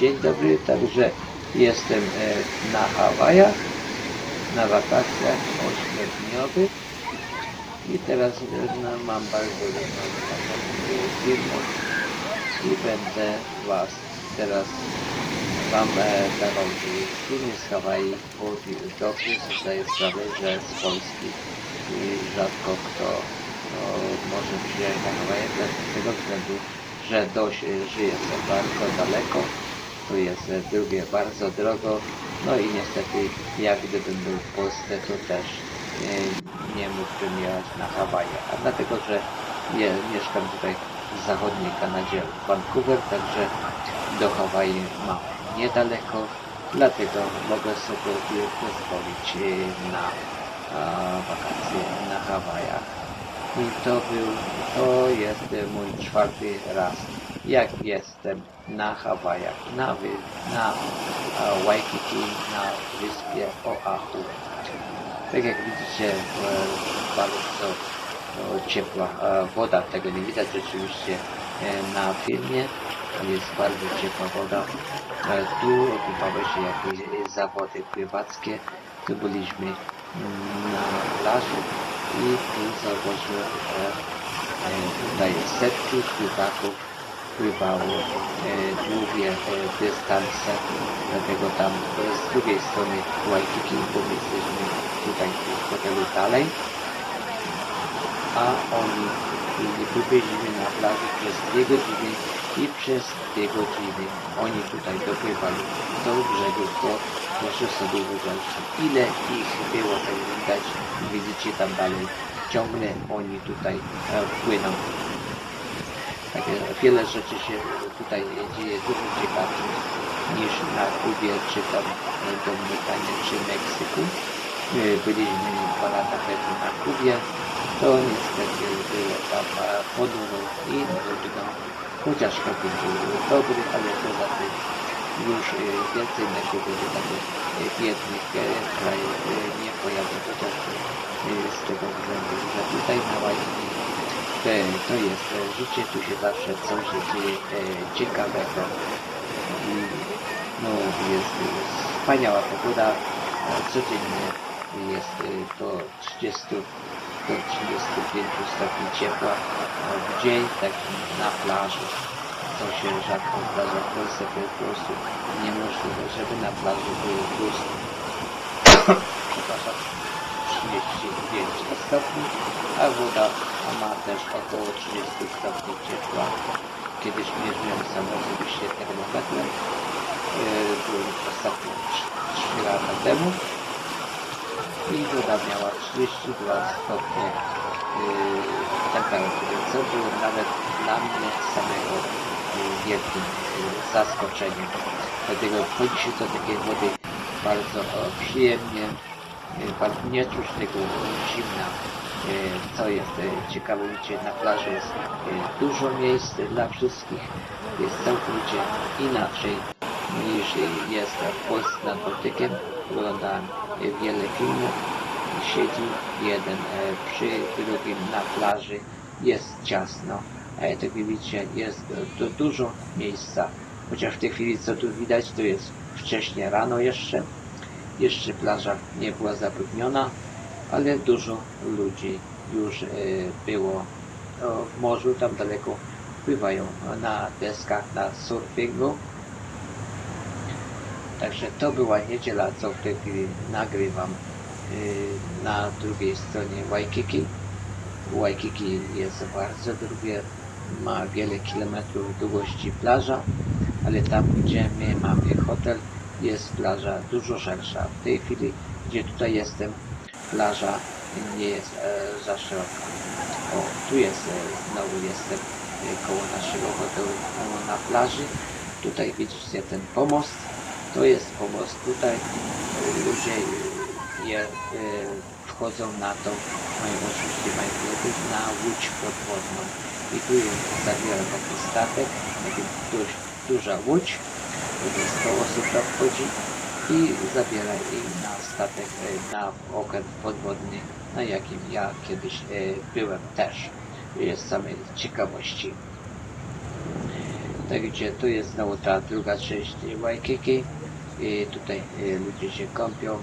Dzień dobry, także jestem e, na Hawajach, na wakacjach ośmiodniowych. I teraz e, no, mam bardzo taką firmę i będę Was teraz Wam e, dawał filmy z Hawaii, bo dobrze zdaję sprawę, że z Polski rzadko kto no, może przyjechać na Hawaje z tego względu, że dość żyje to bardzo daleko, to jest drugie bardzo drogo, no i niestety ja gdybym był w Polsce, to też e, nie mógłbym jechać na Hawaje, a dlatego, że mieszkam tutaj w zachodniej Kanadzie, w Vancouver, także do Hawaii mam niedaleko, dlatego mogę sobie pozwolić e, na a, wakacje na Hawajach. I to był, to jest mój czwarty raz, jak jestem na Hawajach, na, na Waikiki, na wyspie Oahu. Tak jak widzicie, e, bardzo e, ciepła e, woda, tego nie widać rzeczywiście na filmie, jest bardzo ciepła woda. Tu odbywały się jakieś zawody pływackie, tu byliśmy mm, na plaży i tu zauważyłem, że e, tutaj setki pływaków pływało e, długie e, dystanse, dlatego tam e, z drugiej strony Waikiki, bo my jesteśmy tutaj w hotelu dalej, a oni wybiegliśmy na plaży przez dwie godziny i przez dwie godziny oni tutaj dopływali do brzegu, bo proszę sobie wyobrazić, ile ich było, tak widać, widzicie tam dalej, ciągle oni tutaj e, płyną. Takie wiele rzeczy się tutaj dzieje dużo ciekawszych niż na Kubie, czy tam e, Dominikanie, czy Meksyku. My byliśmy dwa lata temu na Kubie, to niestety było tam ponuro i nudno. Chociaż hotel był dobry, ale poza tym już e, więcej na do takich e, biednych e, krajów nie pojadę, chociażby z tego względu, że tutaj na Waikiki E, to jest życie, tu się zawsze coś dzieje ciekawego i no jest wspaniała pogoda, codziennie jest do 30 do 35 stopni ciepła w dzień, taki na plaży, co się rzadko zdarza w Polsce, to jest po prostu niemożliwe, żeby na plaży było plus przepraszam. 35 stopni, a woda ma też około 30 stopni ciepła. Kiedyś mierzyłem sam osobiście termometrem, yy, ostatnio 3 lata temu i woda miała 32 stopnie yy, temperatury, co było nawet dla mnie samego yy, wielkim yy, zaskoczeniem. Dlatego wchodzi się do takiej wody bardzo przyjemnie, bardzo nie czuć tego zimna. Co jest ciekawe, widzicie, na plaży jest dużo miejsc dla wszystkich. Jest całkowicie inaczej niż jest w Polsce nad Bałtykiem. Oglądałem wiele filmów. Siedzi jeden yy, przy drugim na plaży. Jest ciasno. Jak widzicie, jest to dużo miejsca. Chociaż w tej chwili, co tu widać, to jest wcześnie rano jeszcze. Jeszcze plaża nie była zapełniona, ale dużo ludzi już e, było w morzu, tam daleko pływają na deskach, na surfingu. Także to była niedziela, co w tej chwili nagrywam e, na drugiej stronie Waikiki. Waikiki jest bardzo drugie, ma wiele kilometrów długości plaża, ale tam gdzie my mamy hotel jest plaża dużo szersza. W tej chwili, gdzie tutaj jestem, plaża nie jest e, za szeroka. O, tu jest, e, znowu jestem e, koło naszego hotelu na plaży. Tutaj widzicie ten pomost, to jest pomost tutaj. Ludzie je, wchodzą na to, mają oczywiście bilet na łódź podwodną. I tu jest zabiera taki statek, taki dość duża łódź, gdzie 100 osób tam wchodzi i zabiera ich na statek, e, na okręt podwodny, na jakim ja kiedyś e, byłem też. Jest samej ciekawości. Tak gdzie tu jest znowu ta druga część Waikiki i tutaj e, ludzie się kąpią